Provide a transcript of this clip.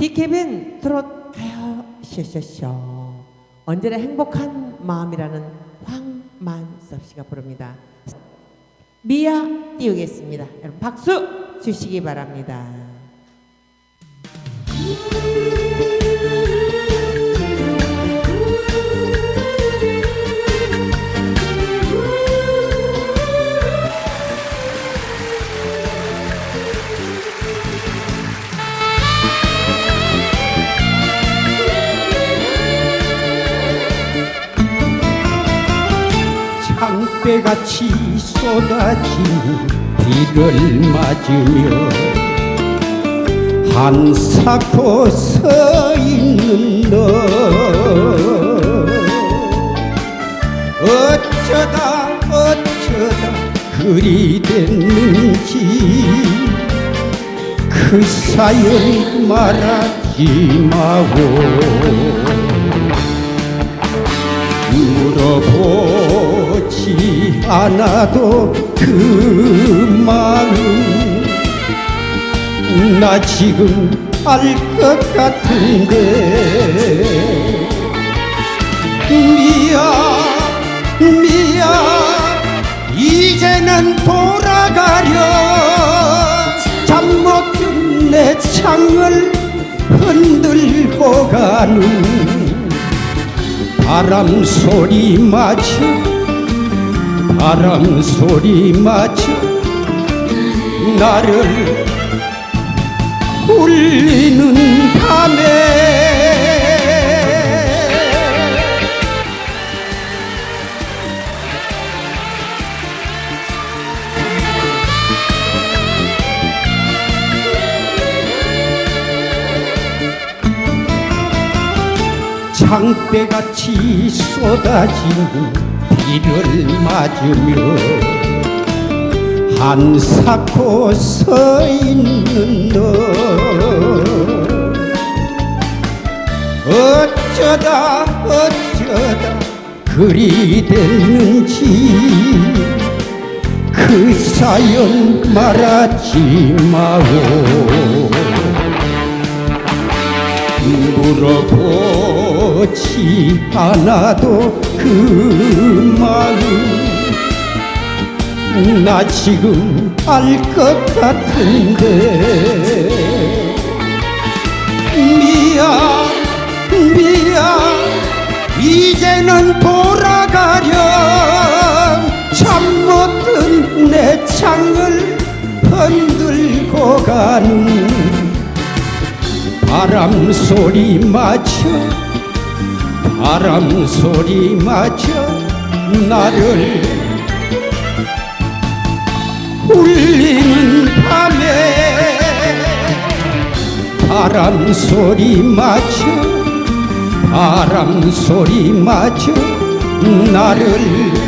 디캡은 트롯 가요 쇼쇼쇼 언제나 행복한 마음이라는 황만섭 씨가 부릅니다. 미아 띄우겠습니다. 여러분 박수 주시기 바랍니다. 창배같이 쏟아지는 비를 맞으며 한사코 서 있는 너. 어쩌다 어쩌다 그리 됐는지 그 사연 말하지 마고 않아도 그 마음 나 지금 알 것 같은데 미야 미야 이제는 돌아가려. 잠못 든내 창을 흔들고 가는 바람 소리 맞춰 바람 소리 맞춰 나를 울리는 밤에. 창배같이 쏟아지는 비를 맞으며 한사코 서 있는 너. 어쩌다 어쩌다 그리 됐는지 그 사연 말하지 마오. 물어보 지 않아도 그 마음 나 지금 알 것 같은데. 미야 미야 이제는 돌아가렴. 잠못든 내 창을 흔들고 가는 바람 소리 맞춰 바람 소리 맞춰 나를 울리는 밤에 바람 소리 맞춰 바람 소리 맞춰 나를